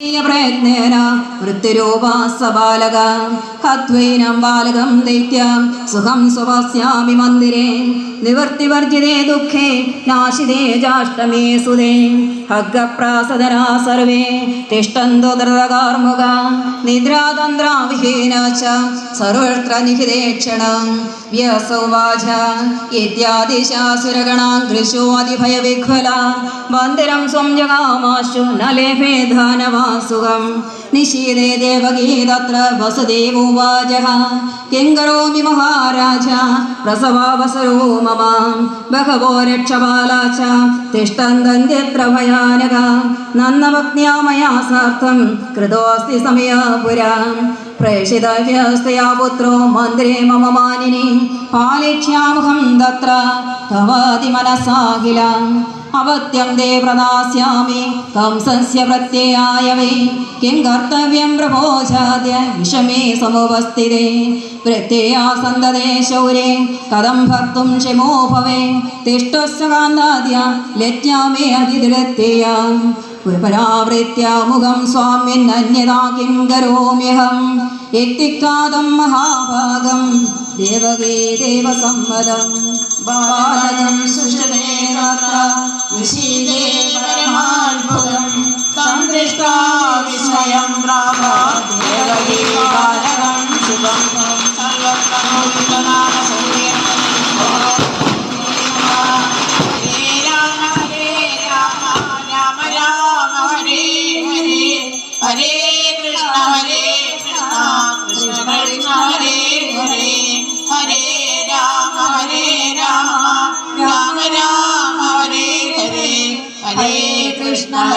പ്രയത്നേന ബാലകം ദൈത്യം സുഖം സുഭാസ്യാമി മന്ദിരേ. നിവൃത്തിവർജിതേ ദുഃഖേ നാശിതേ ജാഷ്ടമേ സുതേ. ഭഗപ്രാസദനാ സർവേ തിഷ്ടന്തു ധൃതകാർമുക നിദ്രാതന്ത്രാവിഹീന ച സർവത്ര നിഹിതേക്ഷണം വ്യസൗവാച ഇത്യാദിശാസുരഗണാം കൃശോ അതിഭയവിഹ്വല മന്ദിരം സ്വം ജഗാമാശു ന ലേഭേ निशीदे देवगे तत्र वसुदेवो किं करोमि महाराज प्रसवावसरो मम। बहवो रक्षबाला च तिष्ठन् गन्ध्यप्रभयानगा नन्दवक्न्या मया सार्थं कृतोऽस्ति समया पुरा। प्रेषितव्यस्तया पुत्रो मन्दिरे मम मानिं पालिक्ष्यामहं तत्र तवादिमनसा मनसाखिला അവത്യം ദേ പ്രദാസ്യാമി കംസസ്യ പ്രത്യയായ വേ കിം കർത്തവ്യം പ്രഭോജാദ്യ വിഷമേ സമുപസ്ഥിതേ പ്രത്യയാ സന്തതേ ശൗരേ. കഥം ഭർത്തും ക്ഷമോ ഭവേ തിഷ്ടസ്യ കാന്താദ്യ ലജ്ഞാമേ അതിദൃത്യയാം പുരപരാവൃത്യ മുഖം സ്വാമ്യന്യതാ കിം കരോമ്യഹം. എത്തിക്കാതം മഹാഭാഗം ദേവകേ ദേവസമ്മതം. ബാലകം സുഷമേ ऋषिदे विषय तं दृष्ट्वा विस्मयं प्राभागं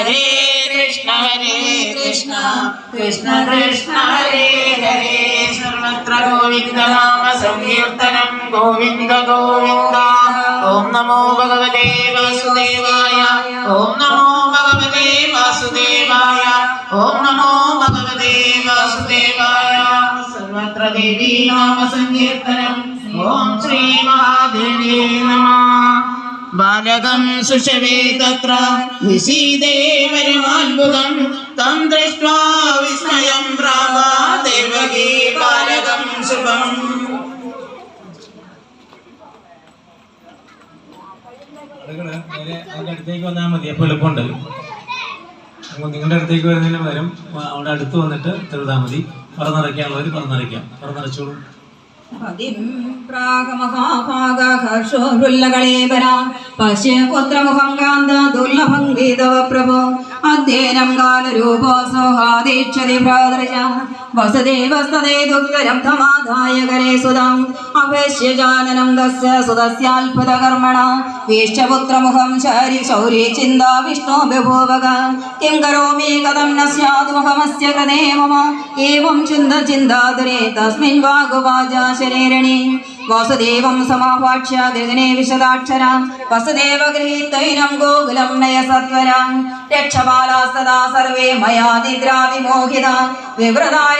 हरे कृष्ण हरे कृष्ण। कृष्ण कृष्ण हरे हरे। सर्वत्र गोविंद नाम संकीर्तन गोविंद गोविंद ओम नमो भगवते वासुदेवाय। ओम नमो भगवते वासुदेवाय। ओम नमो भगवते वासुदेवाय। सर्वत्र देवी नाम ओम श्री महादेव नमः। നിശീതേ പരമാത്ഭുതം തം ദൃഷ്ട്വാ വിസ്മയം പ്രാപ ദേവകീ ബാലകം ശുഭം. നിങ്ങൾ നേരെ അതിന്റെ അടുത്തേക്ക് വന്നാൽ മതി. അപ്പോൾ എളുപ്പമുണ്ട്. നിങ്ങളുടെ അടുത്തേക്ക് വരുന്നതിന് പകരം അവിടെ അടുത്ത് വന്നിട്ട് ചെറുതാൽ മതി. പറന്നിറക്കാനുള്ളവർ പറന്നിറക്കാം പറന്നിറച്ചോളൂ പ്രാഗമഹാഭാഗഹർഷോരുല്ലകളേബര പശ്യ പുത്രമുഖം കാന്ത ദുർലഭം ഗീതവ പ്രഭോ അധ്യയനം കാലരൂപോ സൗഹാദീക്ഷതി ഭ്രാതൃജ. വസുദേവസ്തദേ ദുഃഖരം തമാദായ കരേ സുതം. അപശ്യ ജാനനം തസ്യ സുതസ്യാത്ഭുതകർമ്മണ. വീക്ഷപുത്രമുഖം ശരി ശൗര്യ ചിന്ത വിഷ്ണു കിം കരോമി കഥം ന ചിന്ത ചിന്താതുരേ തസ്മിൻ വാഗുവാച ശരീരണി. വാസുദേവം സമാഭാക്ഷ്യ ഗഗനെ വിശദാക്ഷര. വസുദേവ ഗോകുലം നയ സത്വരം. രക്ഷപാലാ സദാ സർവേ മയാ നിദ്രാ വിമോഹിത. വിവൃതാനി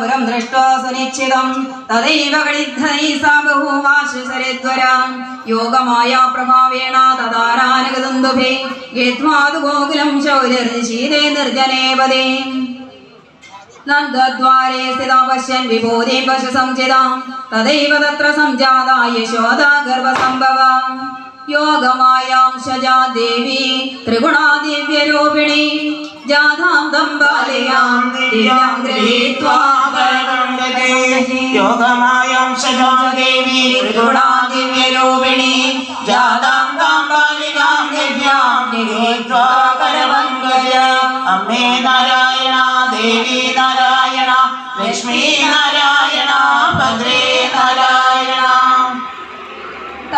പുരം ദൃഷ്ട്വാ സുനിശ്ചിതം. തദൈവ സരദ്വരാം യോഗമായ പ്രഭാവേണ തദാരാനഗതുന്ദുഭേ ഗേത്വാതു ഗോകുലം ശൗര്യർശീലേ നിർജനേ പദേ നന്ദദ്വാരേ സ്ഥിതാ പശ്യൻ വിഭൂതിം പശു സംചിതാം തദൈവ തത്ര സംജാത യശോദാ ഗർഭസംഭവ. യോഗമായാം ശജാ जादाम् दम्बालियां दिव्यां गृहीत्वा करदण्डे योगमायां सजादेवी त्रिगुणा दिव्यरूपिणी जातां बालिकां दिव्यां गिने करवङ्गज अम्मे नारायणा देवी नारायणा लक्ष्मी नारायण।